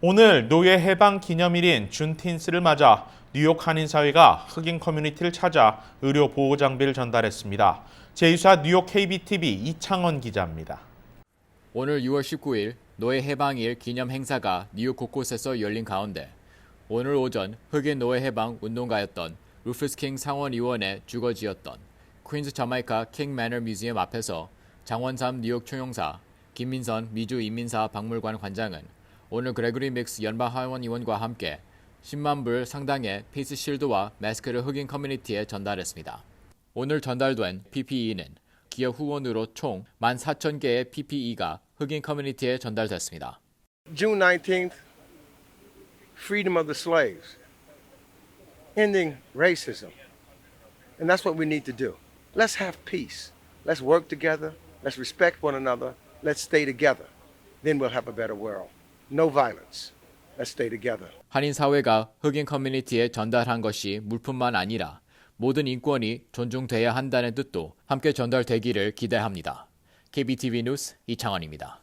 오늘 노예 해방 기념일인 준틴스를 맞아 뉴욕 한인사회가 흑인 커뮤니티를 찾아 의료 보호 장비를 전달했습니다. 제2사 뉴욕 KBTV 이창원 기자입니다. 오늘 6월 19일 노예 해방일 기념 행사가 뉴욕 곳곳에서 열린 가운데 오늘 오전 흑인 노예 해방 운동가였던 루프스 킹 상원 의원의 주거지였던 퀸즈 자마이카 킹 매너 뮤지엄 앞에서 장원삼 뉴욕 총영사 김민선 미주 인민사 박물관 관장은 오늘 그레고리 믹스 연방 하원 의원과 함께 10만 불 상당의 페이스 실드와 마스크를 흑인 커뮤니티에 전달했습니다. 오늘 전달된 PPE는 기업 후원으로 총 14,000개의 PPE가 흑인 커뮤니티에 전달됐습니다. June 19th, freedom of the slaves, ending racism. And that's what we need to do. Let's have peace. Let's work together. Let's respect one another. Let's stay together. Then we'll have a better world. No violence. Let's stay together. 한인 사회가 흑인 커뮤니티에 전달한 것이 물품만 아니라 모든 인권이 존중돼야 한다는 뜻도 함께 전달되기를 기대합니다. KBTV 뉴스 이창원입니다.